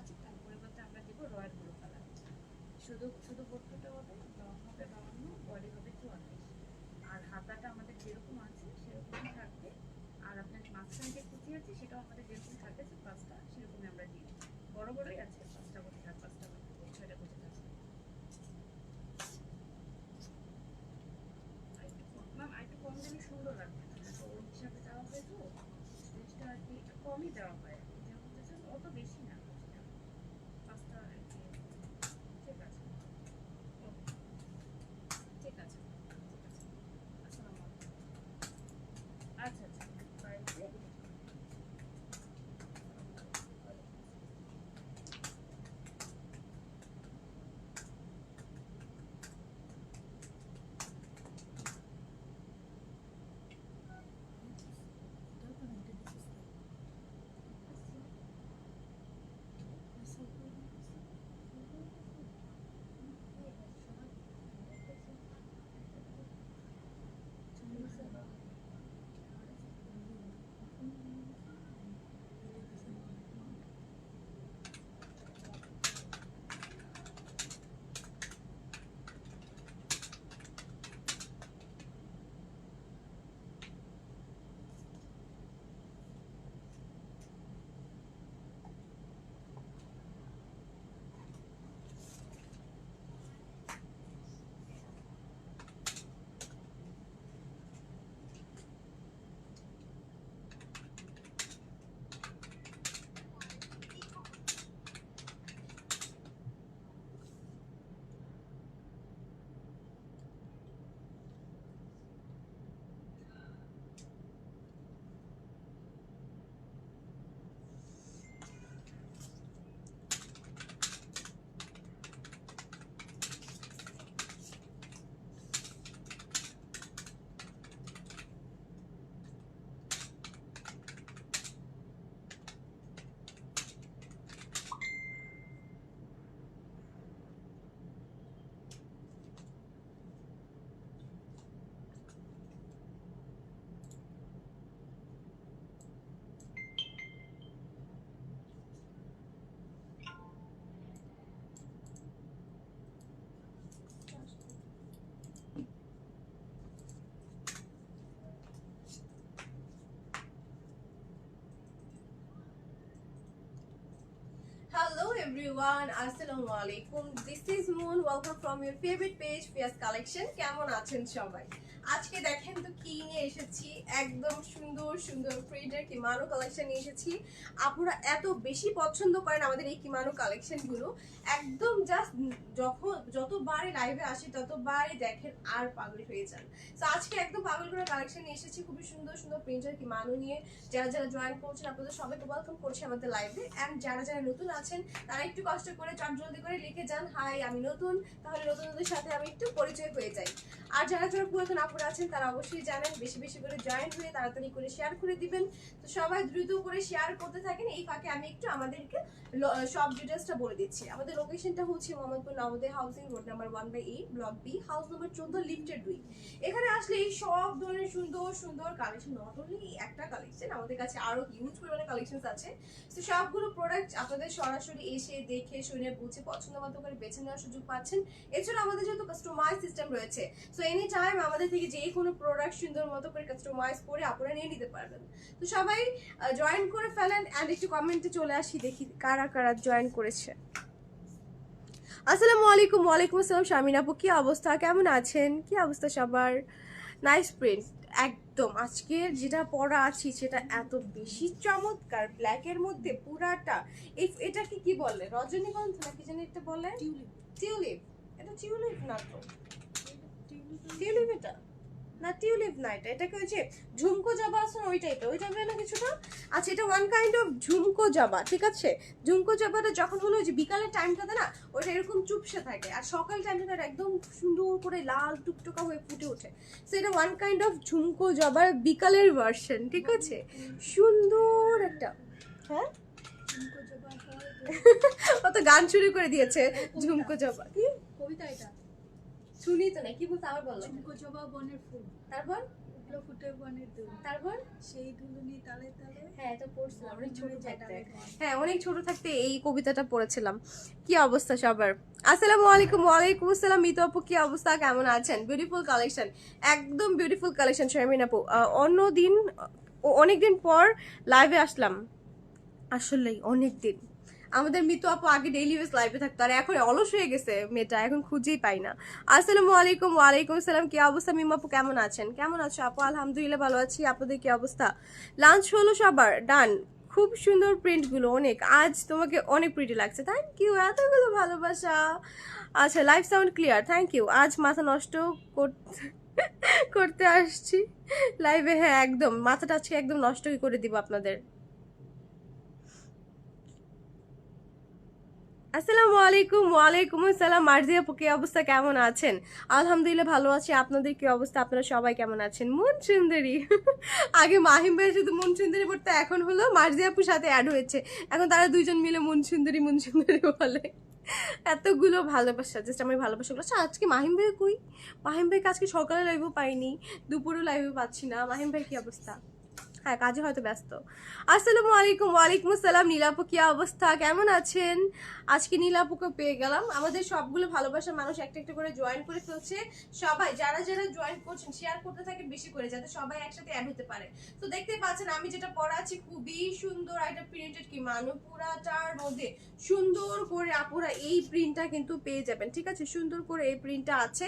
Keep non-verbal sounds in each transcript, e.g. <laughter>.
আছে তার পরিবর্তে আমরা দেবো রয়্যাল ব্লু কালার শুধু শুধু বোটটা হবে লং হবে বাউন্ন বডি হবে চুয়াল্লিশ আর হাতাটা আমাদের যেরকম আছে, সেরকমই থাকবে। আর আপনার মাঝখানে যে কুচি আছে, সেটাও আমাদের যেরকম থাকবে, যে পাঁচটা, সেরকমই আমরা দিই বড় বড়ই আছে। Everyone, Assalamu alaikum. This is Moon. Welcome from your favorite page, Fias Collection. কেমন আছেন সবাই আজকে দেখেন তো কি নিয়ে এসেছি? একদম সুন্দর সুন্দর প্রিন্টের কিমানো কালেকশন নিয়ে এসেছি। আপনারা এত বেশি পছন্দ করেন আমাদের এই কিমানো কালেকশনগুলো। একদম জাস্ট যখন, যতবারই লাইভে আসি, ততবারই দেখেন আর পাগল হয়ে যান। তো আজকে একদম পাগল করে কালেকশন নিয়ে এসেছি। খুবই সুন্দর সুন্দর প্রিন্টের কিমানো নিয়ে যারা যারা জয়েন করছেন, আপনাদের সবাইকে ওয়েলকাম করছি আমাদের লাইভে এন্ড যারা যারা নতুন আছেন, তারা একটু কষ্ট করে চট জলদি করে লিখে যান হাই আমি নতুন। তাহলে নতুনদের সাথে আমি একটু পরিচয় হয়ে যাই। আর যারা যারা পুরাতন আপুরা আছেন, তারা অবশ্যই জানেন। বেশি বেশি করে জয়েন হয়ে তাড়াতাড়ি করে শেয়ার করে দিবেন। তো সবাই দ্রুত করে শেয়ার করতে থাকেন। এই ফাঁকে আমি একটু আমাদেরকে সব ডিটেলসটা বলে দিচ্ছি। আমাদের লোকেশনটা হচ্ছে Mohammadpur Nabodoy housing road number one by eight block B house number চোদ্দ লিফটেড দুই। এখানে আসলে এই সব ধরনের সুন্দর সুন্দর কালেকশন নট অনলি একটা কালেকশন আমাদের কাছে আরও হিউজ পরিমাণে কালেকশন আছে। তো সবগুলো প্রোডাক্ট আপনাদের সরাসরি এসে দেখে, শুনে, বুঝে, পছন্দ মতো করে বেছে নেওয়ার সুযোগ পাচ্ছেন। এছাড়া আমাদের যেহেতু কাস্টমাইজ সিস্টেম রয়েছে সো এনি টাইম আমাদের থেকে যে কোনো প্রোডাক্ট সুন্দর মতো করে কাস্টমাইজ করে আপনারা নিয়ে নিতে পারবেন। তো সবাই জয়েন করে ফেলেন অ্যান্ড একটু কমেন্টে চলে আসি দেখি কারা কারা জয়েন করেছে। আসসালামু আলাইকুম ওয়ালাইকুম আসসালাম শামিন আপু কি অবস্থা? কেমন আছেন? কি অবস্থা সবার? নাইস প্রিন্ট একদম আজকের যেটা পরা আছি সেটা এত বেশি চমৎকার ব্ল্যাকের মধ্যে পুরাটা। এই এটাকে কি বলে? রজনীগন্ধা নাকি জানি এটা বলে? টিউলিপ। এটা টিউলিপ না তো? টিউলিপ এটা? না টিউলিপ না এটা এটাকে ওই যে ঝুমকো জাবা আছে না ওই টাইপের ওই টাইপের না কিছুটা? আচ্ছা এটা ওয়ান কাইন্ড অফ ঝুমকো জাবা ঠিক আছে? ঝুমকো জাবাটা যখন হলো যে বিকালের টাইমটাতে না ওইটা এরকম চুপসে থাকে আর সকাল টাইমটা একদম সুন্দর করে লাল টুকটুকা হয়ে ফুটে ওঠে। সো এটা ওয়ান কাইন্ড অফ ঝুমকো জাবার বিকালের ভার্সন ঠিক আছে? সুন্দর একটা হ্যাঁ? <laughs> ও তো গান শুরু করে দিয়েছে ঝুমকো জবা। কি? কবিতা এটা। শুনি তো না কি বলতে আবার বলল ঝুমকো জবা বনের ফুল। তারপর? ফুটলো ফুটে বনের দুল। তারপর? সেই দুলুনি তালে তালে হ্যাঁ এটা পড়ছিলাম অনেক ছোট থাকতে। হ্যাঁ অনেক ছোট থাকতে এই কবিতাটা পড়েছিলাম। কি অবস্থা সবার? আসসালামু আলাইকুম ওয়ালাইকুম আসসালাম মিতু আপু কি অবস্থা? কেমন আছেন? বিউটিফুল কালেকশন একদম বিউটিফুল কালেকশন শারমিন আপু। অন্য দিন অনেক দিন পর লাইভে আসলাম। আসলেই অনেক দিন আমাদের মিতু আপু আগে ডেইলি বেস লাইভে থাকতো, আর এখন অলস হয়ে গেছে মেয়েটা, এখন খুঁজেই পাই না। আসসালামু আলাইকুম, ওয়ালাইকুম আসসালাম, কি অবস্থা মিম আপু, কেমন আছেন? কেমন আছো আপু? আলহামদুলিল্লাহ ভালো আছি, আপনাদের কি অবস্থা? লাঞ্চ হলো সবার ডান খুব সুন্দর প্রিন্টগুলো অনেক। আজ তোমাকে অনেক প্রিটি লাগছে। থ্যাংক ইউ এতগুলো ভালোবাসা। আচ্ছা life sound clear thank you আজ মাথা নষ্ট করতে করতে আসছি। লাইভে হ্যাঁ একদম। মাথাটা আজকে একদম নষ্ট করে দিব আপনাদের। আসসালামু আলাইকুম, ওয়ালাইকুম আসসালাম। মার্জিয়া কি অবস্থা? কেমন আছেন? আলহামদুলিল্লাহ ভালো আছি। আপনাদের কি অবস্থা? আপনারা সবাই কেমন আছেন? মন সুন্দরী আগে মাহিম ভাই শুধু মন সুন্দরী পড়তে এখন হলো মার্জিয়া সাথে অ্যাড হয়েছে। এখন তারা দুইজন মিলে মন সুন্দরী মন সুন্দরী বলে। এতগুলো ভালোবাসা জাস্ট আমি ভালোবাসাগুলো আচ্ছা আজকে মাহিম ভাই কই? মাহিম ভাইকে আজকে সকালে লাইভও পাইনি, দুপুরেও লাইভও পাচ্ছি না। মাহিম ভাই কি অবস্থা? হ্যাঁ কাজে হয়তো ব্যস্ত। আসসালামু আলাইকুম, ওয়ালাইকুম আসসালাম। নীলাপু, কি অবস্থা? কেমন আছেন? আজকে নীলাপুকে পেয়ে গেলাম। আমাদের সবগুলো ভালোবাসার মানুষ একটা একটা করে জয়েন করে ফেলছে। সবাই, যারা যারা জয়েন করছেন শেয়ার করতে থাকে বেশি করে, যাতে সবাই একসাথে অ্যাড হতে পারে। তো দেখতে পাচ্ছেন, আমি যেটা পরা আছি, খুবই সুন্দর একটা প্রিন্টেড কি মানো পুরাটার মধ্যে সুন্দর করে আপুরা এই প্রিন্টটা কিন্তু পেয়ে যাবেন। ঠিক আছে? সুন্দর করে এই প্রিন্টটা আছে।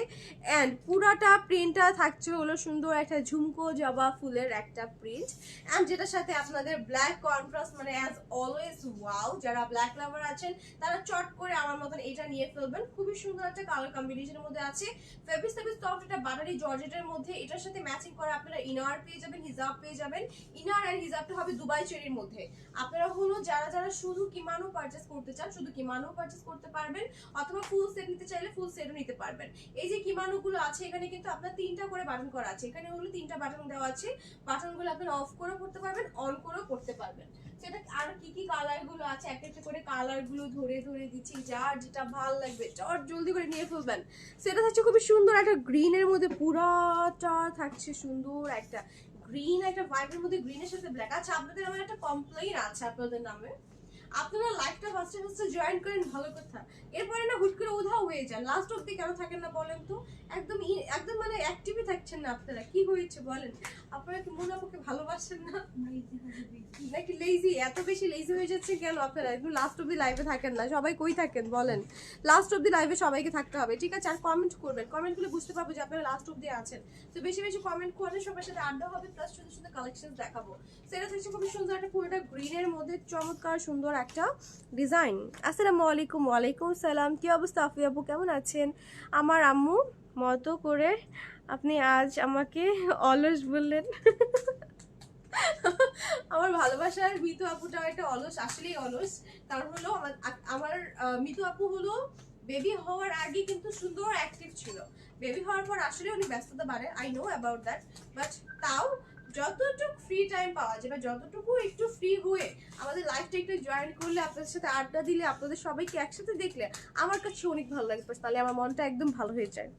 অ্যান্ড পুরাটা প্রিন্টটা থাকছে হলো সুন্দর একটা ঝুমকো জবা ফুলের একটা প্রিন্ট অ্যান্ড যেটার সাথে আপনাদের ব্ল্যাক কন্ট্রাস্ট মানে অ্যাজ অলওয়েজ ওয়াও যারা ব্ল্যাক লাভার আছেন, তারা চট করে আমার মতন এটা নিয়ে ফেলবেন। খুবই সুন্দর একটা কালার কম্বিনেশনের মধ্যে আছে। ফেব্রিক ফেব্রিক সফট একটা বাটারি জর্জেটের মধ্যে, এটার সাথে ম্যাচিং করে আপনারা ইনার পেয়ে যাবেন হিজাব পেয়ে যাবেন। ইনার অ্যান্ড হিজাবটা হবে দুবাই চেরির মধ্যে। আপনারা হলো যারা যারা শুধু কিমানো পারচেস করতে চান, শুধু কিমানো পারচেস করতে পারবেন, অথবা ফুল সেট নিতে চাইলে ফুল সেটও নিতে পারবেন। এই যে কিমানো গুলো আছে, এখানে কিন্তু আপনার তিনটা করে বাটন করা আছে। এখানে হলো তিনটা বাটন দেওয়া আছে। বাটনগুলো আপনি অফ করেও করতে পারবেন অল করেও করতে পারবেন। সেটা আর কি কি কালারগুলো আছে? এক একটা করে কালারগুলো ধরে ধরে দিচ্ছি, যার যেটা ভালো লাগবে, চট জলদি করে নিয়ে ফেলবেন। সেটা থাকছে খুবই সুন্দর একটা গ্রিনের মধ্যে, পুরাটা থাকছে সুন্দর একটা গ্রিন একটা ভাইবের মধ্যে গ্রিনের সাথে ব্ল্যাক আচ্ছা আপনাদের আমার একটা কমপ্লেইন আছে আপনাদের নামে। আপনারা লাইফটা ফার্স্টে ফার্স্টে জয়েন করেন, ভালো কথা। এরপরে না হুট করে উধাও হয়ে যান লাস্ট অব্দি কেন থাকেন না বলেন তো? একদম একদম মানে অ্যাক্টিভই থাকছেন না আপনারা। কি হয়েছে বলেন? আপনারা কি মনে আমাকে ভালোবাসেন না? নাকি লেজি এত বেশি লেজি হয়ে যাচ্ছে কেন আপনারা? একদম লাস্ট অব্দি লাইভে থাকেন না। সবাই কই থাকেন বলেন? লাস্ট অব্দি লাইভে সবাইকে থাকতে হবে। ঠিক আছে, আর কমেন্ট করবেন। কমেন্ট করলে বুঝতে পারব যে আপনারা লাস্ট অব্দি আছেন। তো বেশি বেশি কমেন্ট করলে সবার সাথে আড্ডা হবে প্লাস সুন্দর সুন্দর কালেকশন দেখাবো। সেটা থাকছে খুবই সুন্দর একটা পুরোটা গ্রিনের মধ্যে চমৎকার সুন্দর একটা ডিজাইন আসসালামু আলাইকুম ওয়ালাইকুম সালাম। কি অবস্থা আফি আপু? কেমন আছেন? আমার আম্মু মতো করে আপনি আজ আমাকে অলস বললেন। আমার ভালোবাসার মিতু আপুটাও একটা অলস, আসলেই অলস। কারণ হলো, আমার মিতু আপু হলো বেবি হওয়ার আগে কিন্তু সুন্দর অ্যাক্টিভ ছিল। বেবি হওয়ার পর আসলে উনি ব্যস্ততা বাড়ে I know about that but তাও যতটুকু ফ্রি টাইম পাওয়া যায় বা যতটুকু একটু ফ্রি হয়ে আমাদের লাইফটা একটু জয়েন করলে আপনাদের সাথে আড্ডা দিলে আপনাদের সবাইকে একসাথে দেখলে আমার কাছে অনেক ভালো লাগে। তাহলে আমার মনটা একদম ভালো হয়ে যায়।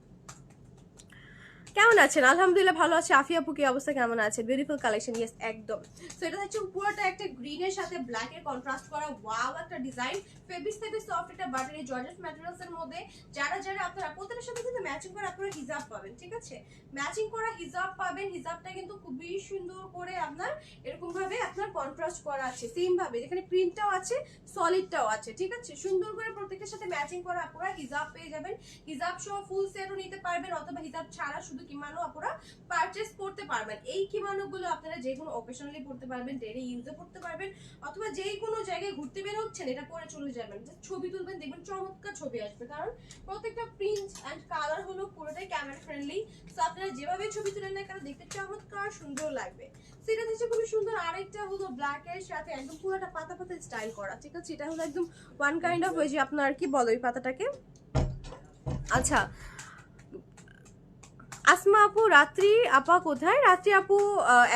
কেমন আছেন? আলহামদুলিল্লাহ ভালো আছে। আফিয়া আপু, কি অবস্থা? কেমন আছে? বিউটিফুল কালেকশন ইয়েস একদম। সো এটা হচ্ছে পুরোটা একটা গ্রিনের সাথে ব্ল্যাক এর কন্ট্রাস্ট করা। ওয়াও একটা ডিজাইন ফেব্রিক থেকে সফট একটা বাটারি জর্জেট ম্যাটেরিয়ালস এর মধ্যে। যারা যারা আপনারা প্রত্যেকটার সাথে কিন্তু ম্যাচিং করে আপনারা হিজাব পাবেন, ঠিক আছে? ম্যাচিং করা হিজাব পাবেন। হিজাবটা কিন্তু খুবই সুন্দর করে আপনার এরকম ভাবে আপনার কন্ট্রাস্ট করা আছে। সেম ভাবে যেখানে প্রিন্টটাও আছে সলিডটাও আছে, ঠিক আছে? সুন্দর করে প্রত্যেকটার সাথে ম্যাচিং করা আপনারা হিজাব পেয়ে যাবেন। হিজাব সহ ফুল সেটও নিতে পারবেন, অথবা হিজাব ছাড়া শুধু কিমানো আপনারা পারচেস করতে পারবেন। এই কিমানো গুলো আপনারা যে কোনো অকেশনালি পড়তে পারবেন ডেলি ইউজে পড়তে পারবেন, অথবা যে কোনো জায়গায় ঘুরতে বের হচ্ছেন এটা পরে চলে যাবেন। ছবি তুলবেন, দেখবেন চমৎকার ছবি আসবে। কারণ প্রত্যেকটা প্রিন্ট অ্যান্ড কালার হলো পুরোটাই ক্যামেরা ফ্রেন্ডলি তো আপনারা যেভাবে ছবি তুলেন না কেন, দেখতে চমৎকার সুন্দর লাগবে। সেটা হচ্ছে খুবই সুন্দর আরেকটা হলো ব্ল্যাক এর সাথে একদম পুরোটা পাতা পাতা স্টাইল করা, ঠিক আছে? এটা হলো একদম ওয়ান কাইন্ড অফ ওই যে আপনার কি বলো ওই পাতাটাকে? আচ্ছা আসমা আপু, রাত্রি, আপা কোথায়? রাত্রি আপু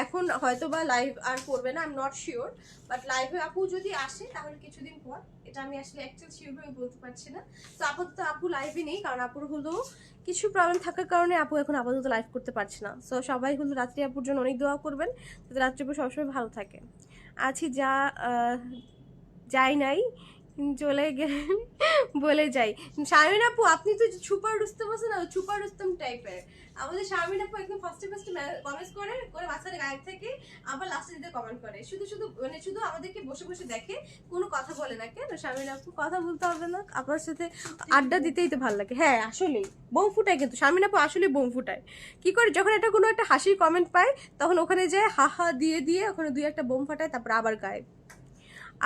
এখন হয়তো বা লাইভ আর করবে না I am not sure but লাইভে আপু যদি আসে, তাহলে কিছুদিন পর, এটা আমি আসলে অ্যাকচুয়াল শিওর হয়ে বলতে পারছি না। তো আপাতত আপু লাইভে নেই, কারণ আপুর হলো কিছু প্রবলেম থাকার কারণে আপু এখন আপাতত লাইভ করতে পারছে না। সো সবাই হলো রাত্রি আপুর জন্য অনেক দোয়া করবেন, যাতে রাত্রি আপু সবসময় ভালো থাকে। আছি যা যাই নাই চলে গেলে বলে যাই। শারমিন আপু, আপনি তো সুপার রুস্তম আছে না সুপার রুস্তম টাইপের আমাদের শারমিন আপু একদম ফার্স্টে ফার্স্টে কমেন্ট করে করে বাচ্চাদের গায়ে থেকে আবার লাস্টে দিতে কমেন্ট করে। শুধু শুধু মানে শুধু আমাদেরকে বসে বসে দেখে, কোনো কথা বলে না, কেন শারমিন আপু? কথা বলতে হবে না, আপনার সাথে আড্ডা দিতেই তো ভালো লাগে। হ্যাঁ আসলেই, বোম ফুটায় কিন্তু। শারমিন আপু আসলে বোম ফুটায়। কি করে? যখন একটা কোনো একটা হাসির কমেন্ট পায়, তখন ওখানে যায় হা হা দিয়ে দিয়ে ওখানে দুই একটা বোম ফাটায়, তারপর আবার গায়ে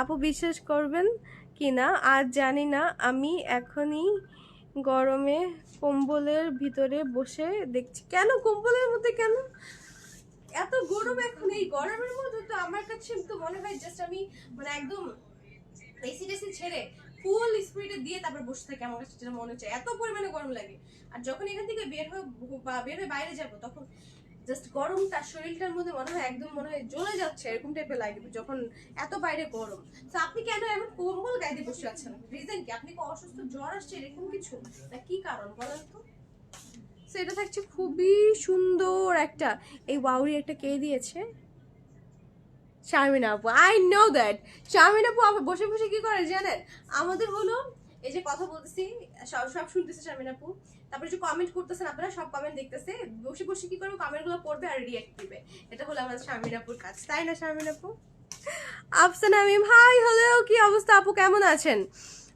আপু বিশ্বাস করবেন কি না আজ জানি না, আমি এখনই গরমে কম্বলের ভিতরে বসে দেখছি। কেন কম্বলের মধ্যে কেন? এত গরম এখন, এই গরমের মধ্যে তো আমার কাছে তো মনে হয় জাস্ট আমি মানে একদম এসি টেসি ছেড়ে ফুল স্পিডে দিয়ে তারপর বসে থাকি। আমার কাছে যেটা মনে হচ্ছে এত পরিমাণে গরম লাগে। আর যখন এখান থেকে বের হয়ে বের হয়ে বাইরে যাব, তখন জাস্ট গরমটা শরীরটার মধ্যে মনে হয় একদম মনে হয় জ্বলে যাচ্ছে এরকম টাইপের লাগে যখন এত বাইরে গরম। তো আপনি কেন এমন কম্বল গাইতে বসে আছেন? রিজন কি? আপনি অসুস্থ? জ্বর আসছে? এরকম কিছু? না কি কারণ বলেন তো? So, এটা থাকছে খুবই সুন্দর একটা এই ওয়াউরি একটা কে দিয়েছে? শারমিন আপু আই নো দ্যাট শারমিন আপু আবার বসে বসে কি করে জানেন? আমাদের হলো এই যে কথা বলতেছি সব সব শুনতেছে শারমিন আপু। তারপরে যে কমেন্ট করতেছেন আপনারা, সব কমেন্ট দেখতেছে। বসে বসে কি করবে? কমেন্টগুলো পড়বে আর রিয়াক্ট দিবে। এটা হলো আমাদের শামিনাপুর কাজ। তাই না শারমিন আপু আফসান আমিম হাই হ্যালো কি অবস্থা আপু? কেমন আছেন?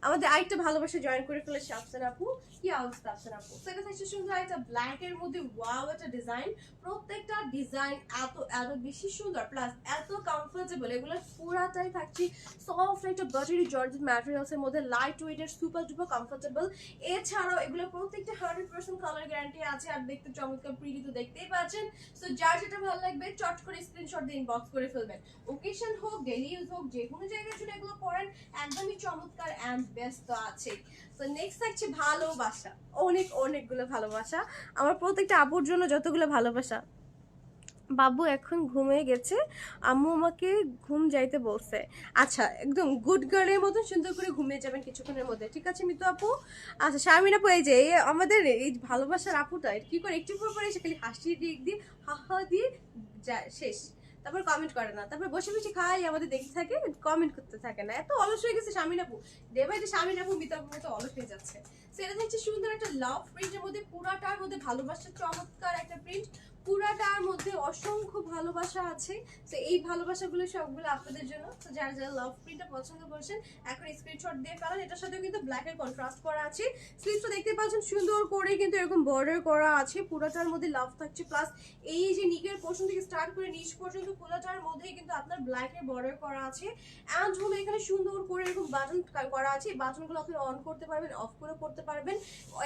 আমাদের আরেকটা ভালোবাসা জয়েন করে ফেলেছে আফসান আপু কি অবস্থা আফসানা আপু তো এটা সুন্দর একটা ব্ল্যাক মধ্যে ওয়াও একটা ডিজাইন প্রত্যেকটা ডিজাইন এত এত বেশি সুন্দর। প্লাস এত কমফোর্টেবল এগুলো পুরাটাই থাকছে সফট একটা বাটারি জর্জেট ম্যাটেরিয়ালস এর মধ্যে লাইট ওয়েট এর সুপার ডুপার কমফোর্টেবল এছাড়াও এগুলো প্রত্যেকটা হান্ড্রেড পার্সেন্ট কালার গ্যারান্টি আছে, আর দেখতে চমৎকার প্রিটি তো দেখতেই পাচ্ছেন। সো যার যেটা ভালো লাগবে, চট করে স্ক্রিনশট দিয়ে ইনবক্স করে ফেলবেন। ওকেশন হোক ডেলি ইউজ হোক, যে কোনো জায়গায় যদি এগুলো পড়েন একদমই চমৎকার অ্যান্ড বেস্ট তো আছে তো নেক্সট থাকছে ভালোবাসা। অনেক, অনেকগুলো ভালোবাসা। আমার প্রত্যেকটা আবুর জন্য যতগুলো ভালোবাসা, বাবু এখন ঘুমিয়ে গেছে, আম্মু আমাকে ঘুম যাইতে বলছে। আচ্ছা একদম গুড গার্লের মতন সুন্দর করে ঘুমিয়ে যাবেন কিছুক্ষণের মধ্যে, ঠিক আছে মিতু আপু? আচ্ছা শারমিন আপু, এই যে আমাদের এই ভালোবাসার আপুটা কি করে, একটু পর পরে এসে খালি হাসি দিয়ে দিয়ে, হা হা দিয়ে শেষ। তারপর কমেন্ট করে না, তারপর বসে বসে খাই আমাদের দেখতে থাকে কমেন্ট করতে থাকে না। এত অলস হয়ে গেছে শামিন আপু। ডে বাই ডে শামিন আপু, মিতা আপুর মতো অলস হয়ে যাচ্ছে। সেটা হচ্ছে সুন্দর একটা লাভ প্রিন্টের মধ্যে পুরাটার মধ্যে ভালোবাসার চমৎকার একটা প্রিন্ট পুরাটার মধ্যে অসংখ্য ভালোবাসা আছে। তো এই ভালোবাসাগুলো সবগুলো আপনাদের জন্য। তো যারা যারা লাভ প্রিন্টটা পছন্দ করছেন, এখন স্ক্রিনশট দিয়ে ফেলান। এটার সাথে কিন্তু ব্ল্যাক এর কন্ট্রাস্ট করা আছে। স্লিভসটা দেখতে পাচ্ছেন সুন্দর করে কিন্তু এরকম বর্ডার করা আছে। পুরাটার মধ্যে লাভ থাকছে। প্লাস এই যে নিকের পোর্শন থেকে স্টার্ট করে নিচ পর্যন্ত পুরাটার মধ্যে কিন্তু আপনার ব্ল্যাক এর বর্ডার করা আছে। অ্যান্ড হলো এখানে সুন্দর করে এরকম বাটন করা আছে। বাটনগুলো আপনি অন করতে পারবেন অফ করে করতে পারবেন।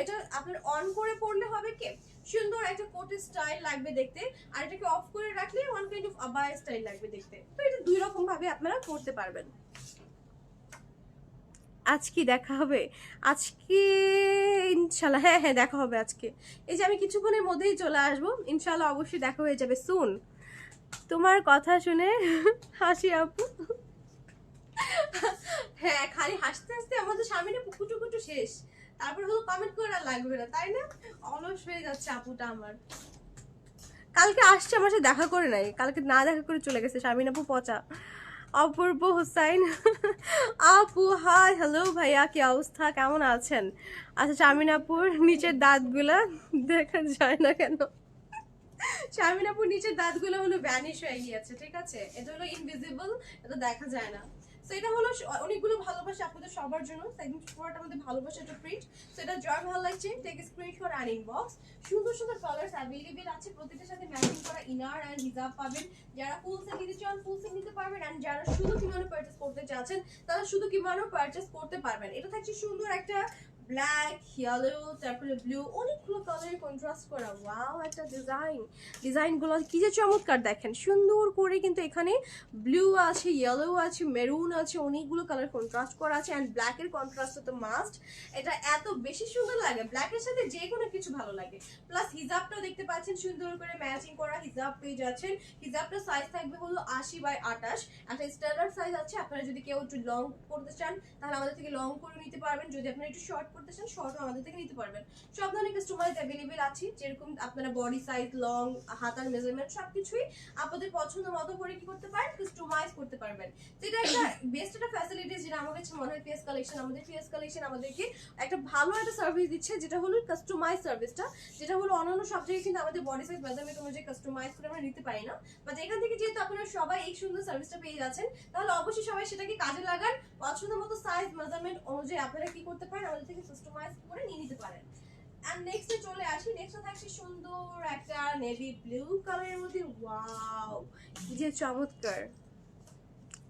এটা আপনার অন করে পড়লে হবে কি? সুন্দর একটা কোটের স্টাইল লাগবে দেখতে, আর এটাকে অফ করে রাখলে ওয়ান কাইন্ড অফ আবায় স্টাইল লাগবে দেখতে। তো এটা দুই রকম ভাবে আপনারা করতে পারবেন। আজ কি দেখা হবে। আজকে ইনশাল্লাহ হ্যাঁ হ্যাঁ দেখা হবে আজকে। এই যে আমি কিছুক্ষণের মধ্যেই চলে আসব। ইনশাল্লাহ অবশ্যই দেখা হয়ে যাবে সুন তোমার কথা শুনে হাসি আপু। হ্যাঁ খালি হাসতে হাসতে আমাদের সামনে পুকুটু কুটু শেষ। তারপর হলো কমেন্ট করে লাগবে না, তাই না? অলস হয়ে যাচ্ছে আপুটা আমার। কালকে আসছে, আমার সাথে দেখা করে নাই। কালকে না দেখা করে চলে গেছে, শামিন আপু পচা। অপূর্ব হুসাইন। আপু হাই হ্যালো ভাইয়া, কি অবস্থা? কেমন আছেন? আচ্ছা শামিন আপুর নিচের দাঁতগুলা দেখা যায় না কেন? শামিন আপুর নিচের দাঁতগুলো হলো ভ্যানিশ হয়ে গিয়েছে, ঠিক আছে? এটা হলো ইনভিজিবল এটা দেখা যায় না। তো এটা হলো অনেকগুলো ভালোবাসা আপনাদের সবার জন্য। সেকেন্ড প্রোডাক্ট আমাদের ভালোবাসা একটা প্রিন্ট সো এটা জয় ভালো লাগছে টেক স্ক্রিনশট আর ইনবক্স সুন্দর সুন্দর কালার্স অ্যাভেলেবেল আছে। প্রতিটার সাথে ম্যাচিং করা ইনার অ্যান্ড হিজাব পাবেন। যারা ফুল সেট নিতে চান ফুল সেট নিতে পারবেন। অ্যান্ড যারা শুধু কিমানো পারচেস করতে চাচ্ছেন, তারা শুধু কিমানো পারচেস করতে পারবেন। এটা থাকছে সুন্দর একটা ব্ল্যাক ইয়েলো তারপরে ব্লু অনেকগুলো কালারের কন্ট্রাস্ট করা। ওয়াও একটা ডিজাইন ডিজাইনগুলো কি যে চমৎকার দেখেন। সুন্দর করে কিন্তু এখানে ব্লু আছে ইয়েলো আছে মেরুন আছে, অনেকগুলো কালার কন্ট্রাস্ট করা আছে। অ্যান্ড ব্ল্যাকের কন্ট্রাস্ট তো মাস্ট এটা এত বেশি সুন্দর লাগে। ব্ল্যাকের সাথে যে কোনো কিছু ভালো লাগে। প্লাস হিজাবটাও দেখতে পাচ্ছেন, সুন্দর করে ম্যাচিং করা হিজাব পেয়ে যাচ্ছেন। হিজাবটার সাইজ থাকবে হলো আশি বাই আঠাশ। একটা স্ট্যান্ডার্ড সাইজ আছে। আপনারা যদি কেউ একটু লং করতে চান, তাহলে আমাদের থেকে লং করে নিতে পারবেন। যদি আপনারা একটু শর্ট করতে চান শর্টও আমাদের থেকে নিতে পারবেন। সব ধরনের কাস্টমাইজ অ্যাভেলেবেল আছে যেরকম আপনারা বডি সাইজ লং হাতার মেজারমেন্ট সবকিছুই আপনাদের পছন্দ মতো করে কি করতে পারেন কাস্টমাইজ করতে পারবেন। এটা একটা <coughs> বেস্ট একটা ফ্যাসিলিটি যেটা আমার কাছে মনে হয় পিএস কালেকশন আমাদের পিএস কালেকশন আমাদেরকে একটা ভালো একটা সার্ভিস দিচ্ছে যেটা হলো কাস্টমাইজ সার্ভিসটা যেটা হলো অন্যান্য সব জায়গায় কিন্তু আমাদের বডি সাইজ মেজারমেন্ট অনুযায়ী কাস্টমাইজ করে আমরা নিতে পারি না। বাট এখান থেকে যেহেতু আপনারা সবাই এই সুন্দর সার্ভিসটা পেয়ে যাচ্ছেন তাহলে অবশ্যই সবাই সেটাকে কাজে লাগান। পছন্দ মতো সাইজ মেজারমেন্ট অনুযায়ী আপনারা কি করতে পারেন আমাদের থেকে কাস্টমাইজ করে নিয়ে নিতে পারেন। আর নেক্সটে চলে আসি নেক্সটে থাকছে সুন্দর একটা নেভি ব্লু কালারের মধ্যে ওয়াও যে চমৎকার!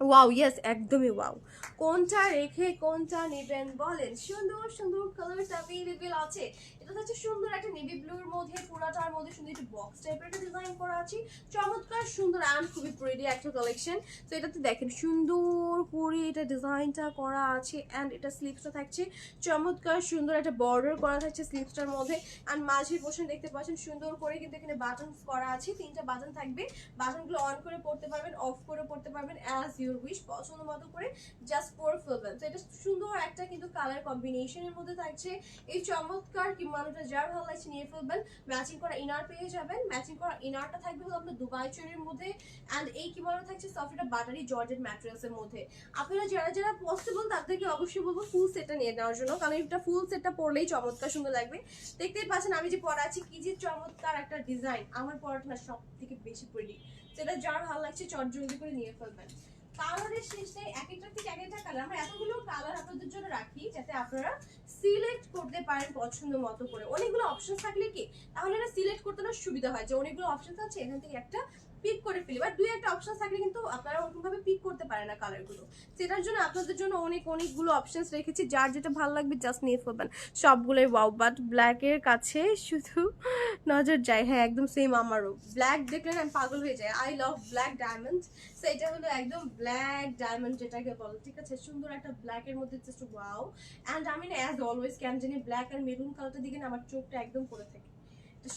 ওয়াও ইয়েস একদমই ওয়াও কোনটা রেখে কোনটা নেবেন বলেন? সুন্দর সুন্দর কালার অ্যাভেলেবেল আছে। এটা হচ্ছে সুন্দর একটা নেভি ব্লুর মধ্যে, পুরাটার মধ্যে সুন্দর একটু বক্স টাইপের একটা ডিজাইন করা আছে। চমৎকার, সুন্দর অ্যান্ড খুবই প্রিটি একটা কালেকশন তো এটাতে দেখেন, সুন্দর করে এটা ডিজাইনটা করা আছে অ্যান্ড এটা স্লিপসটা থাকছে। চমৎকার, সুন্দর একটা বর্ডার করা থাকছে স্লিপসটার মধ্যে। অ্যান্ড মাঝের পোর্শন দেখতে পাচ্ছেন, সুন্দর করে কিন্তু এখানে বাটনস করা আছে। তিনটা বাটন থাকবে। বাটনগুলো অন করে পড়তে পারবেন অফ করে পড়তে পারবেন অ্যাজ ইউর উইশ পছন্দ মতো করে জাস্ট পরে ফেলবেন। তো এটা সুন্দর একটা কিন্তু কালার কম্বিনেশনের মধ্যে থাকছে। এই চমৎকার কিমানোটা যার ভালো লাগছে নিয়ে ফেলবেন। ম্যাচিং করা ইনার পেয়ে যাবেন। ম্যাচিং করা ইনারটা থাকবে হলো আপনার দুবাই চেরির মধ্যে। অ্যান্ড এই কিমানো থাকছে সফট একটা বাটারি জর্জেট ম্যাটেরিয়ালসের মধ্যে। আপনারা যারা যারা পসিবল তাদেরকে অবশ্যই বলব ফুল সেটটা নিয়ে নেওয়ার জন্য। কারণ এটা ফুল সেটটা পরলেই চমৎকার সুন্দর লাগবে। দেখতেই পাচ্ছেন আমি যে পরা আছি, কি যে চমৎকার একটা ডিজাইন আমার পরাটা সব থেকে বেশি প্রিটি যেটা যার ভালো লাগছে চট জলদি করে নিয়ে ফেলবেন। কালারের শেষে এক একটা থেকে এক একটা কালার। আমরা এতগুলো কালার আপনাদের জন্য রাখি যাতে আপনারা সিলেক্ট করতে পারেন পছন্দ মতো করে। অনেকগুলো অপশন থাকলে কি? তাহলে এটা সিলেক্ট করতে না সুবিধা হয় যে অনেকগুলো অপশন আছে, এখান থেকে একটা পিক করে ফেলি। বাট দুই একটা অপশন থাকলে কিন্তু আপনারা ওরকম ভাবে পিক করতে পারেন না কালারগুলো সেটার জন্য আপনাদের জন্য অনেক, অনেকগুলো অপশনস রেখেছি। যার যেটা ভালো লাগবে জাস্ট নিয়ে ফেলবেন। সবগুলোই ওয়াও বাট ব্ল্যাকের কাছে শুধু নজর যায়। হ্যাঁ একদম সেম আমারও। ব্ল্যাক দেখলে আমি পাগল হয়ে যায় I love black diamond so এটা হলো একদম ব্ল্যাক ডায়মন্ড যেটাকে বলে। ঠিক আছে? সুন্দর একটা ব্ল্যাকের মধ্যে জাস্ট ওয়াও অ্যান্ড আমি না অ্যাজ অলওয়েজ কেন জানি ব্ল্যাক আর মেরুন কালারটা দিকে না আমার চোখটা একদম পড়ে থাকে।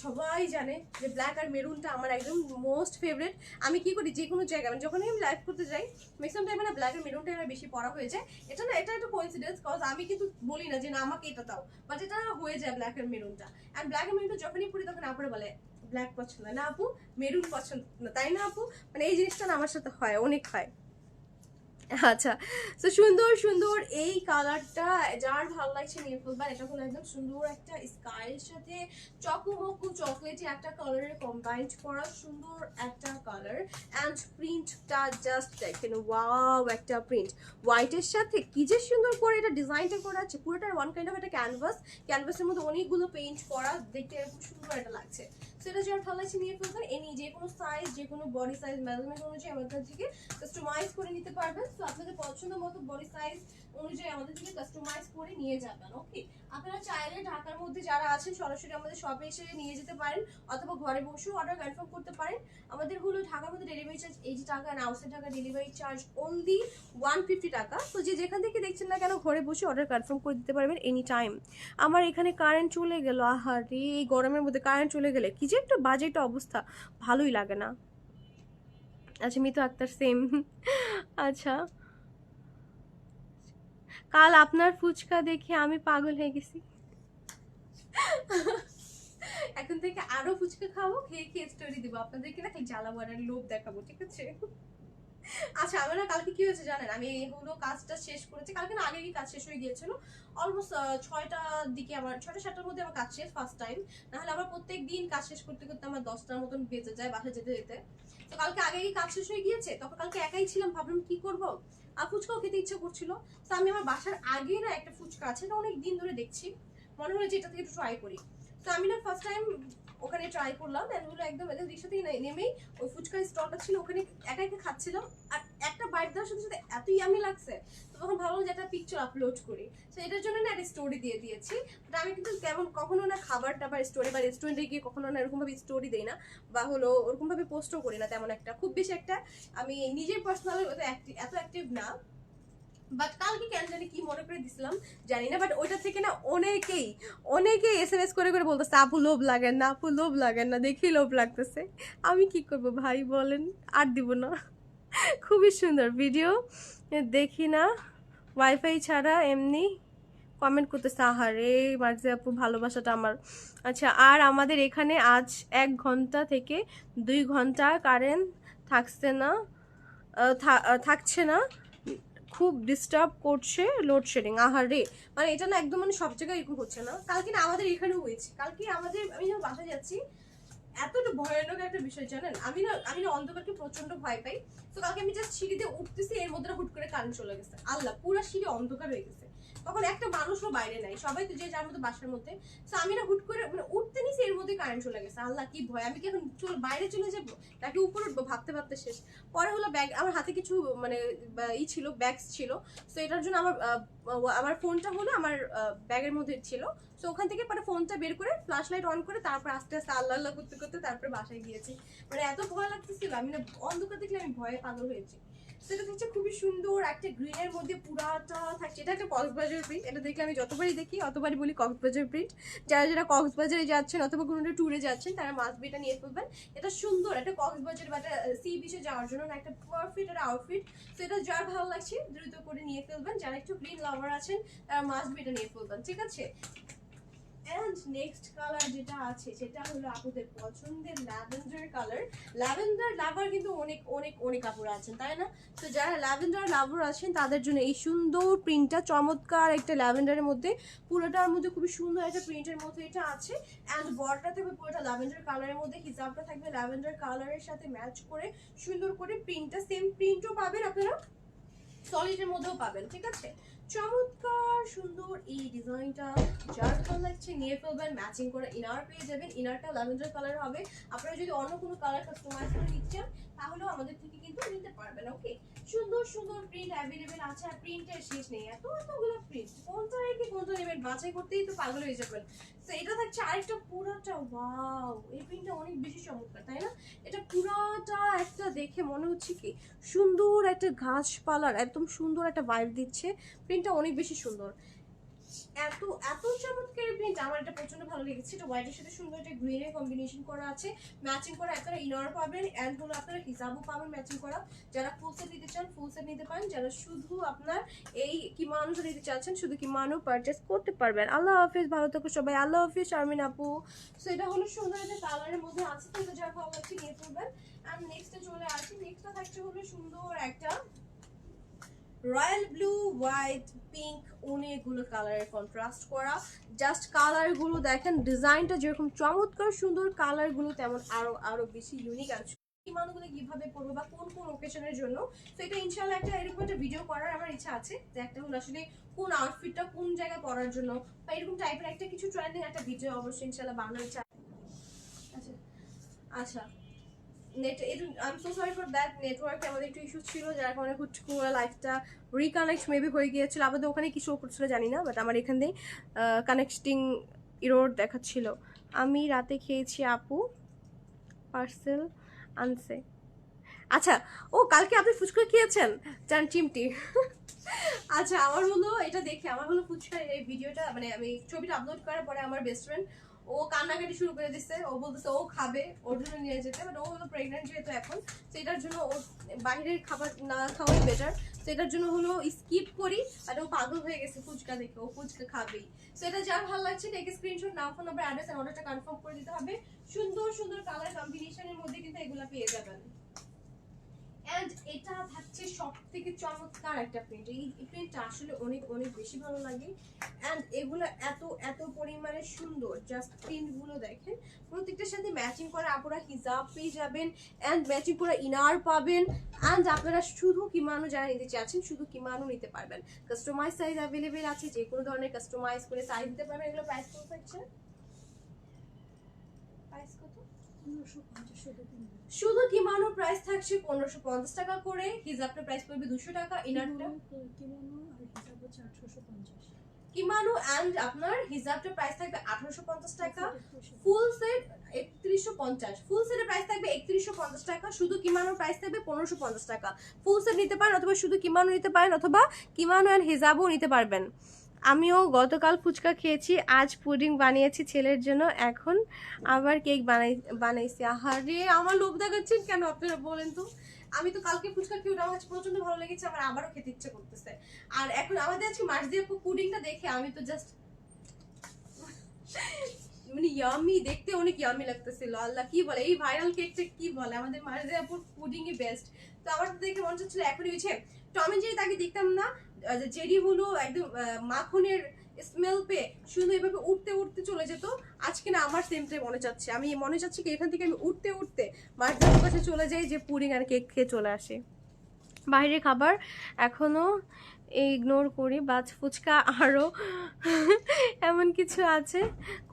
সবাই জানে যে ব্ল্যাক আর মেরুনটা আমার একদম মোস্ট ফেভারিট আমি কি করি, যে কোনো জায়গায় মানে যখনই আমি লাইভ করতে যাই ম্যাক্সিমাম টাইমে না ব্ল্যাক আর মেরুনটা আমার বেশি পড়া হয়ে যায়। এটা না, এটা একটা কোইন্সিডেন্স কজ আমি কিন্তু বলি না যে না, আমাকে এটা দাও বাট এটা হয়ে যায় ব্ল্যাক আর মেরুনটা অ্যান্ড ব্ল্যাক আর মেরুনটা যখনই পড়ি, তখন আপনারা বলে ব্ল্যাক পছন্দ না আপু মেরুন পছন্দ না তাই না আপু? মানে এই জিনিসটা না আমার সাথে হয়, অনেক হয়। আচ্ছা তো সুন্দর সুন্দর এই কালারটা যার ভালো লাগছে নিয়ে ফেলবেন এটা হলো একদম সুন্দর একটা স্কাইয়ের সাথে চকোমকো চকলেটি একটা কালারের কম্বাইন্ড করা সুন্দর একটা কালার। অ্যান্ড প্রিন্টটা জাস্ট দেখেন ওয়াও একটা প্রিন্ট হোয়াইটের সাথে কি যে সুন্দর করে এটা ডিজাইনটা করা আছে। পুরোটা ওয়ান কাইন্ড অফ একটা ক্যানভাস ক্যানভাসের মধ্যে অনেকগুলো পেইন্ট করা দেখতে এরকম সুন্দর এটা লাগছে। সেটা যার ভালো লাগছে নিয়ে ফেলবেন এনি যে কোনো সাইজ যে কোনো বডি সাইজ মেজারমেন্ট অনুযায়ী আমাদের থেকে কাস্টমাইজ করে নিতে পারবেন। তো আপনাদের পছন্দ মতো বডি সাইজ অনুযায়ী আমাদের থেকে কাস্টমাইজ করে নিয়ে যাবেন ওকে আপনারা চাইলে ঢাকার মধ্যে যারা আছেন, সরাসরি আমাদের শপে এসে নিয়ে যেতে পারেন, অথবা ঘরে বসেও অর্ডার কনফার্ম করতে পারেন। আমাদের হলো ঢাকার মধ্যে ডেলিভারি চার্জ এইটি টাকা আর outside Dhaka delivery charge only one fifty টাকা। তো যে যেখান থেকে দেখছেন না কেন, ঘরে বসে অর্ডার কনফার্ম করে দিতে পারবেন এনি টাইম আমার এখানে কারেন্ট চলে গেল, আহারে, এই গরমের মধ্যে কারেন্ট চলে গেলে কি যে একটা বাজে একটা অবস্থা, ভালোই লাগে না। আচ্ছা মিতু আক্তার সেম আচ্ছা। কাল আপনার ফুচকা দেখে আমি পাগল হয়ে গেছি। এখন থেকে আরও ফুচকা খাব, খেয়ে খেয়ে স্টোরি দিব। আপনাদেরকে না খালি জ্বালা লোভ দেখাবো, ঠিক আছে? আচ্ছা আমার না কালকে কি হয়েছে জানেন? আমি হলো কাজটা শেষ করেছি। কালকে না আগে কাজ শেষ হয়ে গিয়েছিল। অলমোস্ট ছয়টার দিকে আমার, ছয়টা সাতটার মধ্যে আমার কাজ শেষ ফার্স্ট টাইম নাহলে আমার প্রত্যেক দিন কাজ শেষ করতে করতে আমার দশটার মতন বেঁচে যায় বাসা যেতে যেতে। তো কালকে আগে কাজ শেষ হয়ে গিয়েছে। তখন কালকে একাই ছিলাম, ভাবলাম কি করব? আর ফুচকাও খেতে ইচ্ছা করছিল। তো আমি আমার বাসার আগে না একটা ফুচকা আছে না অনেক দিন ধরে দেখছি। মনে হলো যে এটা থেকে একটু ট্রাই করি। তো আমি না ফার্স্ট টাইম ওখানে ট্রাই করলাম আমি হলো একদম রিক্সা থেকে নেমেই ওই ফুচকার স্টলটা ছিল, ওখানে একা একা খাচ্ছিলাম। আর একটা বাইট দেওয়ার সাথে সাথে এত ইয়ামি লাগছে, তো তখন ভাবলাম যে একটা পিকচার আপলোড করি। তো এটার জন্য না একটা স্টোরি দিয়ে দিয়েছি। বাট আমি কিন্তু কেমন কখনো না খাবার টাবার স্টোরি বা রেস্টুরেন্টে গিয়ে কখনো না এরকমভাবে স্টোরি দিই না, বা হলো ওরকমভাবে পোস্টও করি না তেমন একটা। খুব বেশি একটা আমি নিজের পার্সোনাল এত অ্যাক্টিভ না। বাট কালকে কেন জানি কি মনে করে দিছিলাম, জানি না বাট ওইটা থেকে না অনেকেই অনেকেই এস এম এস করে করে বলতেছে, আপু, লোভ লাগেন না, আপু, লোভ লাগেন না দেখেই লোভ লাগতেছে। আমি কি করব, ভাই বলেন, আর দিব না। খুবই সুন্দর ভিডিও দেখি না। ওয়াইফাই ছাড়া এমনি কমেন্ট করতেছে, আহারে মার্জি আপু, ভালোবাসাটা আমার। আচ্ছা আর আমাদের এখানে আজ এক ঘণ্টা থেকে দুই ঘণ্টা কারেন্ট থাকছে না থাকছে না। খুব ডিস্টার্ব করছে লোডশেডিং আহারে মানে এটা না একদম মানে সব জায়গায় এরকম হচ্ছে না। কালকে না আমাদের এখানেও হয়েছে। কালকে আমাদের, আমি যখন বাসায় যাচ্ছি এতটা ভয়ানক একটা বিষয়, জানেন? আমি না আমি না অন্ধকারকে প্রচণ্ড ভয় পাই। তো কালকে আমি জাস্ট সিঁড়িতে উঠতেছি, এর মধ্যে হুট করে কারেন্ট চলে গেছে। আল্লাহ, পুরো সিঁড়ি অন্ধকার হয়ে গেছে। তখন একটা মানুষও বাইরে নাই। সবাই তো যে যার মতো বাসার মধ্যে। তো আমি না হুট করে মানে উঠতে নিছি, এর মধ্যে কারেন্ট চলে গেছে। আল্লাহ, কি ভয়। আমি কি এখন বাইরে চলে যাব? নাকি উপরে উঠবো? ভাবতে ভাবতে শেষ। পরে হলো ব্যাগ আমার হাতে কিছু মানে ই ছিল ব্যাগস ছিল। তো এটার জন্য আমার আমার ফোনটা হলো আমার ব্যাগের মধ্যে ছিল। তো ওখান থেকে পরে ফোনটা বের করে ফ্ল্যাশ লাইট অন করে তারপর আস্তে আস্তে আল্লাহ আল্লাহ করতে করতে তারপরে বাসায় গিয়েছি। মানে এত ভয় লাগতেছিল। আমি না অন্ধকার দেখলে আমি ভয়ে পাগল হয়েছি। সেটা হচ্ছে খুবই সুন্দর। একটা গ্রিনের মধ্যে পুরাটা থাকছে। এটা একটা কক্সবাজার প্রিন্ট এটা দেখলে আমি যতবারই দেখি, অতবারই বলি কক্সবাজার প্রিন্ট যারা যারা কক্সবাজারে যাচ্ছেন অথবা কোনো একটা ট্যুরে যাচ্ছেন, তারা মাস্ট বিটা নিয়ে ফেলবেন এটা সুন্দর। একটা কক্সবাজার বা একটা সি বিচে যাওয়ার জন্য একটা পারফেক্ট একটা আউটফিট তো এটা যার ভালো লাগছে, দ্রুত করে নিয়ে ফেলবেন। যারা একটু গ্রিন লাভার আছেন, তারা মাস্ট বিটা নিয়ে ফেলবেন ঠিক আছে? অ্যান্ড নেক্সট কালার যেটা আছে, সেটা হলো আপুদের পছন্দের ল্যাভেন্ডার কালার ল্যাভেন্ডার লাভার কিন্তু অনেক অনেক অনেক আপুরা আছেন, তাই না? তো যারা ল্যাভেন্ডার লাভার আছেন, তাদের জন্য এই সুন্দর প্রিন্টটা চমৎকার একটা ল্যাভেন্ডারের মধ্যে, পুরোটার মধ্যে খুবই সুন্দর একটা প্রিন্টের মধ্যে এটা আছে। অ্যান্ড বর্ডার থাকবে পুরোটা ল্যাভেন্ডার কালারের মধ্যে হিজাবটা থাকবে ল্যাভেন্ডার কালারের সাথে ম্যাচ করে, সুন্দর করে প্রিন্টটা সেম প্রিন্টও পাবেন আপনারা। সলিডের মধ্যেও পাবেন, ঠিক আছে? চমৎকার, সুন্দর এই ডিজাইনটা। যার ভালো লাগছে নিয়ে ফেলবেন ম্যাচিং করে ইনার পেয়ে যাবেন। ইনারটা ল্যাভেন্ডার কালার হবে। আপনারা যদি অন্য কোনো কালার কাস্টমাইজ করে নিচ্ছেন, তাহলেও আমাদের থেকে কিন্তু নিতে পারবেন ওকে সুন্দর সুন্দর প্রিন্ট অ্যাভেলেবেল আছে আর প্রিন্টের শেষ নেই। এত, এতগুলো প্রিন্ট কোনটা রেখে কোনটা নেবেন বাছাই করতেই তো পাগল হয়ে যাবেন। তো এটা থাকছে আরেকটা পুরোটা ওয়াও এই প্রিন্টটা অনেক বেশি চমৎকার, তাই না? এটা পুরোটা একটা দেখে মনে হচ্ছে কি, সুন্দর একটা ঘাসপালার একদম সুন্দর একটা ভাইব দিচ্ছে। প্রিন্টটা অনেক বেশি সুন্দর। এত এত চমৎকার প্রিন্ট আমার এটা প্রচণ্ড ভালো লেগেছে। এটা হোয়াইটের সাথে সুন্দর একটা গ্রিনের কম্বিনেশন করা আছে। ম্যাচিং করা, আপনারা ইনার পাবেন অ্যান্ড হলো আপনারা হিসাবও পাবেন ম্যাচিং করা। যারা ফুল সেট নিতে চান ফুল সেট নিতে পারেন। যারা শুধু আপনার এই কিমানোটা নিতে চাচ্ছেন, শুধু কিমানো পারচেস করতে পারবেন। আল্লাহ হাফিজ, ভালো থাকো সবাই। আল্লাহ হাফিজ, শারমিন আপু। সো এটা হলো সুন্দর একটা কালারের মধ্যে আছে। তো যার ভালো লাগছে নিয়ে ফেলবেন অ্যান্ড নেক্সটে চলে আসি। নেক্সটটা থাকছে হলো সুন্দর একটা রয়্যাল ব্লু, হোয়াইট, পিঙ্ক অনেকগুলো কালারের কন্ট্রাস্ট করা। জাস্ট কালারগুলো দেখেন, ডিজাইনটা যেরকম চমৎকার সুন্দর, কালারগুলো তেমন আরও আরও বেশি ইউনিক আছে। কিমানগুলো কীভাবে পরবো বা কোন কোন ওকেশনের জন্য? তো এটা ইনশাল্লাহ একটা এরকম একটা ভিডিও করার আমার ইচ্ছা আছে, যে একটা হলো আসলে কোন আউটফিটটা কোন জায়গায় পরার জন্য, বা এরকম টাইপের একটা কিছু ট্রেন্ডিং একটা ভিডিও অবশ্যই ইনশাল্লাহ বানানোর ইচ্ছা। আচ্ছা আচ্ছা net I am so sorry for that নেটওয়ার্কে আমাদের একটু ইস্যু ছিল, যার কারণে হুট করে লাইফটা রিকানেক্ট মেবি হয়ে গিয়েছিল। আমাদের ওখানে কি শো করছিল জানি না বাট আমার এখান দিয়ে কানেক্টিং ইরোড দেখাচ্ছিল। আমি রাতে খেয়েছি আপু পার্সেল আনছে। আচ্ছা ও কালকে আপনি ফুচকা খেয়েছেন? জান, চিমটি। <laughs> আচ্ছা আমার হলো এটা দেখে, আমার হলো ফুচকার এই ভিডিওটা মানে আমি ছবিটা আপলোড করার পরে আমার বেস্ট ফ্রেন্ড ও কান্নাকাটি শুরু করে দিচ্ছে ও বলতেছে, ও খাবে, ওর জন্য নিয়ে যেতে। বাট ও হলো প্রেগনেন্ট যেহেতু এখন সেটার জন্য ও বাইরের খাবার না খাওয়াই বেটার সেটার জন্য হলো স্কিপ করি, আর ও পাগল হয়ে গেছে ফুচকা দেখে, ও ফুচকা খাবেই। সেটা যা ভালো লাগছে টেকে স্ক্রিনশট নাম ফোন নাম্বার অ্যাড্রেস অর্ডারটা কনফার্ম করে দিতে হবে। সুন্দর সুন্দর কালার কম্বিনেশনের মধ্যে কিন্তু এগুলো পেয়ে যাবেন। অ্যান্ড এটা থাকছে সব থেকে চমৎকার একটা প্রিন্ট এই প্রিন্টটা আসলে অনেক অনেক বেশি ভালো লাগে। অ্যান্ড এগুলো এত এত পরিমাণে সুন্দর। জাস্ট প্রিন্টগুলো দেখেন। প্রত্যেকটার সাথে ম্যাচিং করা আপনারা হিজাব পেয়ে যাবেন অ্যান্ড ম্যাচিং করা ইনার পাবেন। অ্যান্ড আপনারা শুধু কিমানো যারা নিতে চাচ্ছেন, শুধু কিমানো নিতে পারবেন। কাস্টমাইজ সাইজ অ্যাভেলেবেল আছে যে কোনো ধরনের কাস্টমাইজ করে সাইজ দিতে পারবেন। এগুলো প্রাইস কত থাকছে প্রাইস কত পনেরোশো পঞ্চাশ টাকা কিনবে শুধু কিমানোর প্রাইস থাকছে পনেরোশো পঞ্চাশ টাকা করে। হিজাবটা প্রাইস পড়বে দুশো টাকা ইনারটা কিমোনো কিমানো অ্যান্ড আপনার হিজাবটা প্রাইস থাকবে আঠারোশো পঞ্চাশ টাকা। ফুল সেট একত্রিশশো। পঞ্চাশ। ফুল সেটের প্রাইস থাকবে একত্রিশশো পঞ্চাশ টাকা। শুধু কিমানোর প্রাইস থাকবে পনেরোশো পঞ্চাশ টাকা। ফুল সেট নিতে পারেন অথবা শুধু কিমানো নিতে পারেন অথবা কিমানো অ্যান্ড হিজাবও নিতে পারবেন। আমিও গতকাল ফুচকা খেয়েছি, আজ পুডিং বানিয়েছি ছেলের জন্য, এখন আবার কেক বানাই, বানাইছি। আহারে, আমার লোভ দেখাচ্ছেন কেন আপনারা বলেন তো? আমি তো কালকে ফুচকা খেয়ে কাছে প্রচণ্ড ভালো লেগেছে, আমার আবারও খেতে ইচ্ছে করতেছে। আর এখন আমাদের আজকে মাছ দিয়ে পুডিংটা দেখে, আমি তো জাস্ট মানে ইয়ামি দেখতে অনেক ইয়ামি লাগতেছিল আল্লাহ কি বলে? এই ভাইরাল কেকটা কি বলে? আমাদের মাঝে পুডিং বেস্ট তো আমার তো দেখে মনে হচ্ছিল এখনই হয়েছে। টম এন্ড জেরি তাকে দেখতাম না জেরি হলো একদম মাখনের স্মেল পেয়ে শুধু এভাবে উঠতে উঠতে চলে যেত। আজকে না আমার সেমটাই মনে চাচ্ছে। আমি মনে চাচ্ছি কি এখান থেকে আমি উঠতে উঠতে মার্জার কাছে চলে যাই, যে পুডিং আর কেক খেয়ে চলে আসে। বাইরের খাবার এখনও ইগনোর করি, বাজ ফুচকা আরও এমন কিছু আছে,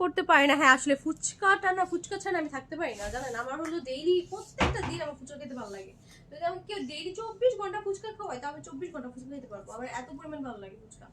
করতে পারি না। হ্যাঁ আসলে ফুচকাটা না, ফুচকা ছাড়া আমি থাকতে পারি না, জানেন? আমার হলো ডেইলি প্রত্যেকটা দিন আমার ফুচকা খেতে ভালো লাগে। যদি আমাকে কেউ ডেইলি চব্বিশ ঘণ্টা ফুচকা খাওয়ায় তো আমি চব্বিশ ঘণ্টা ফুচকা খেতে পারব। আমার এত পরিমাণ ভালো লাগে ফুচকা।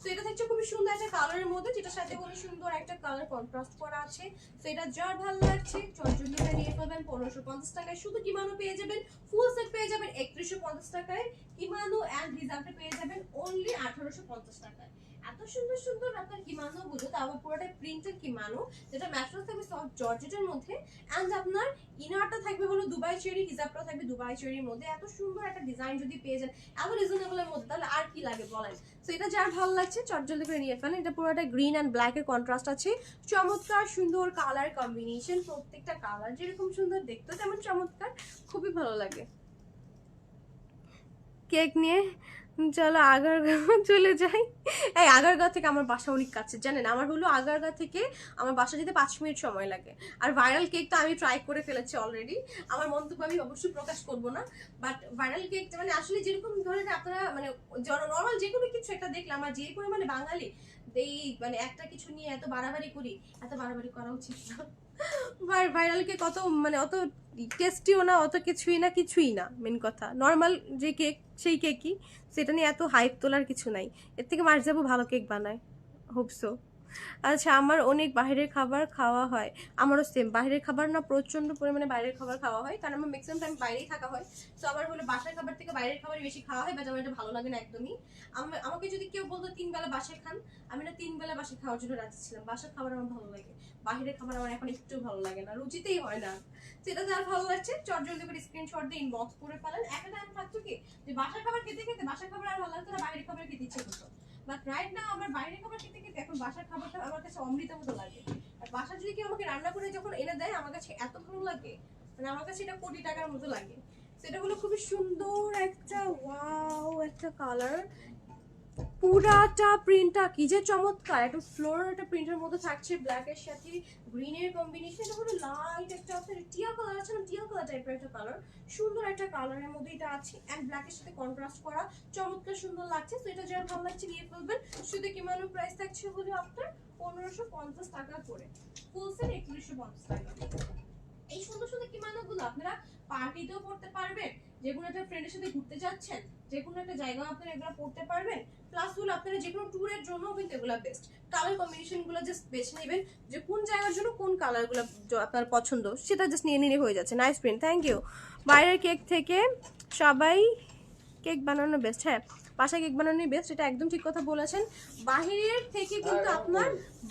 তো এটা থাকছে খুবই সুন্দর একটা কালারের মধ্যে, যেটার সাথে খুবই সুন্দর একটা কালার কন্ট্রাস্ট করা আছে। তো এটা যার ভালো লাগছে চটজলিটা নিয়ে ফেলবেন পনেরোশো পঞ্চাশ টাকায়। শুধু কিমানো পেয়ে যাবেন ফুল সেট পেয়ে যাবেন একত্রিশশো পঞ্চাশ টাকায়। কিমানো অ্যান্ড হিজাবটা পেয়ে যাবেন অনলি আঠারোশো পঞ্চাশ টাকায়। এত সুন্দর সুন্দর আপনার কিমানো বুঝো তারপর পুরোটা প্রিন্টেড কিমানো, যেটা ম্যাট্রেস থাকবে সফট জর্জেটের মধ্যে অ্যান্ড আপনার ইনারটা থাকবে হলো দুবাই চেরি হিজাবটা থাকবে দুবাই চেরির মধ্যে, এত সুন্দর একটা ডিজাইন যদি পেয়ে যান, এত রিজনেবলের মধ্যে, তাহলে আর কি লাগে বলেন? তো এটা যার ভালো লাগছে চটজলদি করে নিয়ে ফেলেন, এটা পুরোটা গ্রিন অ্যান্ড ব্ল্যাক এর কন্ট্রাস্ট আছে, চমৎকার সুন্দর কালার কম্বিনেশন প্রত্যেকটা কালার যেরকম সুন্দর দেখতে তেমন চমৎকার, খুবই ভালো লাগে। কেক নিয়ে চলো আগারগাঁও <laughs> চলে যাই। এই আগারগাঁও থেকে আমার বাসা অনেক কাছে, জানেন? আমার হলো আগারগাঁও থেকে আমার বাসা যেতে পাঁচ মিনিট সময় লাগে। আর ভাইরাল কেক তো আমি ট্রাই করে ফেলেছি অলরেডি আমার মন্তব্য আমি অবশ্যই প্রকাশ করব না। বাট ভাইরাল কেক মানে আসলে যেরকম ধরেন আপনারা মানে নর্মাল যে কোনো কিছু একটা দেখলাম, আর যে পরিমাণে বাঙালি এই মানে একটা কিছু নিয়ে এত বাড়াবাড়ি করি, এত বাড়াবাড়ি করা উচিত না। ভাইরাল কেক অত মানে অত টেস্টিও না, অত কিছুই না কিছুই না মেন কথা। নর্মাল যে কেক সেই কেকই সেটা নিয়ে এত হাইপ তোলার কিছু নাই। এর থেকে মার্জাবু ভালো কেক বানায় হোপসো আচ্ছা আমার অনেক বাইরের খাবার খাওয়া হয়। আমারও সেম বাইরের খাবার না প্রচণ্ড পরিমাণে বাইরের খাবার খাওয়া হয়, কারণ আমার ম্যাক্সিমাম টাইম বাইরেই থাকা হয়। তো আমার হলো বাসার খাবার থেকে বাইরের খাবারই বেশি খাওয়া হয় বাট আমার এটা ভালো লাগে না একদমই। আমা- আমাকে যদি কেউ বলতো তিন বেলা বাসায় খান, আমি না তিন বেলা বাসায় খাওয়ার জন্য রাজি ছিলাম। বাসার খাবার আমার ভালো লাগে, বাইরের খাবার আমার এখন একটু ভালো লাগে না, রুচিতেই হয় না। সেটা তো যার ভালো লাগছে, চট জলদি করে স্ক্রিনশট দিয়ে ইনবক্স করে ফেলেন। একটা টাইম থাকতো কি, যে বাসার খাবার খেতে খেতে, বাসার খাবার আর ভালো লাগতো না, বাইরের খাবার খেতে ইচ্ছে করতো। বাট রাইট না আমার বাইরের খাবার খেতে খেতে এখন বাসার খাবারটা আমার কাছে অমৃত মতো লাগে। আর বাসা যদি কেউ আমাকে রান্না করে যখন এনে দেয়, আমার কাছে এত ভালো লাগে। মানে আমার কাছে এটা কোটি টাকার মতো লাগে। সেটা হলো খুবই সুন্দর একটা ওয়াও একটা কালার পুরাটা প্রিন্টটা কি যে চমৎকার। একদম ফ্লোর একটা প্রিন্টের মধ্যে থাকছে ব্ল্যাক এর সাথে গ্রিনের কম্বিনেশন এটা হলো লাইট একটা আপনার টিয়া কালার আছে না টিয়া কালার টাইপের একটা কালার সুন্দর একটা কালারের মধ্যে এটা আছে। অ্যান্ড ব্ল্যাক এর সাথে কন্ট্রাস্ট করা, চমৎকার সুন্দর লাগছে। তো এটা যারা ভালো লাগছে, নিয়ে ফেলবেন। শুধু কিমানো প্রাইস থাকছে হলো আপনার পনেরোশো পঞ্চাশ টাকা করে। ফুল সেট একত্রিশশো পঞ্চাশ টাকা। এই সুন্দর সুন্দর কিমানো গুলো, আপনারা পার্টিতেও পড়তে পারবেন, যে কোনো একটা ফ্রেন্ডের সাথে ঘুরতে যাচ্ছেন, যে কোনো একটা জায়গা আপনারা এগুলো পড়তে পারবেন প্লাস হলো আপনারা যে কোনো ট্যুরের জন্য কিন্তু এগুলো বেস্ট কালার কম্বিনেশনগুলো জাস্ট বেছে নেবেন, যে কোন জায়গার জন্য কোন কালারগুলো আপনার পছন্দ, সেটা জাস্ট নিয়ে নিলে হয়ে যাচ্ছে। নাইস প্রিন্ট থ্যাংক ইউ বাইরের কেক থেকে সবাই কেক বানানো বেস্ট হ্যাঁ। বাসায় কেক বানানোই বেস্ট এটা একদম ঠিক কথা বলেছেন। বাহিরের থেকে কিন্তু আপনার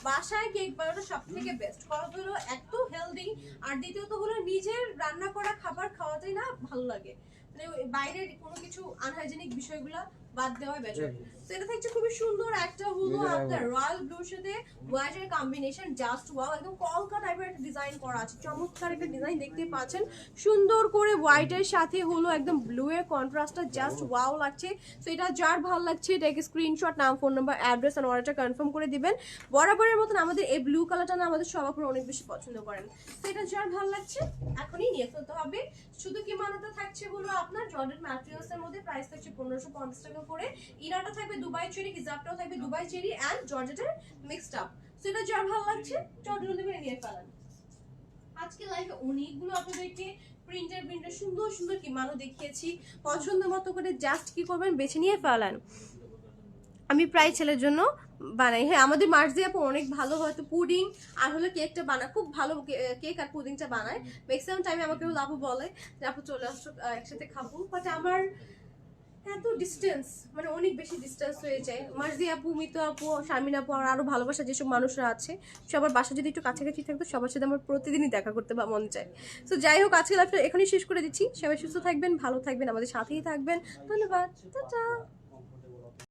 বাসায় কেক বানানো সব থেকে বেস্ট কারণ হলো এত হেলদি আর দ্বিতীয়ত হলো নিজের রান্না করা খাবার খাওয়াতেই না ভালো লাগে। মানে বাইরের কোনো কিছু আনহাইজেনিক বিষয়গুলো বাদ দেওয়া বেটার তো এটা থাকছে খুবই সুন্দর একটা হলো আপনার রয়্যাল ব্লুর সাথে হোয়াইটের কম্বিনেশন জাস্ট ওয়াও একদম কলকা টাইপের একটা ডিজাইন করা আছে। চমৎকার একটা ডিজাইন দেখতে পাচ্ছেন। সুন্দর করে হোয়াইটের সাথে হলো একদম ব্লু এর কন্ট্রাস্টটা জাস্ট ওয়াও লাগছে। তো এটা যার ভালো লাগছে এটাকে স্ক্রিনশট নাম ফোন নাম্বার অ্যাড্রেস আর অর্ডারটা কনফার্ম করে দিবেন। বরাবরের মতন আমাদের এই ব্লু কালারটা না আমাদের সবাই অনেক বেশি পছন্দ করেন। তো এটা যার ভালো লাগছে এখনই নিয়ে ফেলতে হবে। শুধু কি মানাটা থাকছে হলো আপনার জর্ডেন ম্যাটেরিয়ালস এর মধ্যে প্রাইস থাকছে পনেরোশো পঞ্চাশ টাকা করে ইনারটা থাকবে, দুবাই চেরি হিজাবটাও থাকবে, দুবাই চেরি অ্যান্ড জর্জেটের মিক্সড আপ সেটা যার ভালো লাগছে চট জলদি করে নিয়ে ফেলেন। আজকে লাইভে অনেকগুলো আপনাদেরকে প্রিন্টার প্রিন্টার সুন্দর সুন্দর কিমানো দেখিয়েছি। পছন্দ মতো করে জাস্ট কি করবেন, বেছে নিয়ে ফেলান। আমি প্রায় ছেলের জন্য বানাই। হ্যাঁ আমাদের মার্জি আপু অনেক ভালো হয়তো পুডিং আর হলো কেকটা বানায়, খুব ভালো কেক আর পুডিংটা বানায়। ম্যাক্সিমাম টাইমে আমাকে হলো আপু বলে যে, আপু চলে আসো একসাথে খাব। বাট আমার এত ডিস্টেন্স মানে অনেক বেশি ডিস্টেন্স হয়ে যায়। মার্জি আপু, মিতু আপু শারমিন আপু, আর আরও ভালোবাসা যেসব মানুষরা আছে, সবার বাসা যদি একটু কাছাকাছি থাকতো, সবার সাথে আমার প্রতিদিনই দেখা করতে বা মন চায়। তো যাই হোক আজকে লাইফটা এখানেই শেষ করে দিচ্ছি। সবাই সুস্থ থাকবেন, ভালো থাকবেন, আমাদের সাথেই থাকবেন। ধন্যবাদ। টাটা!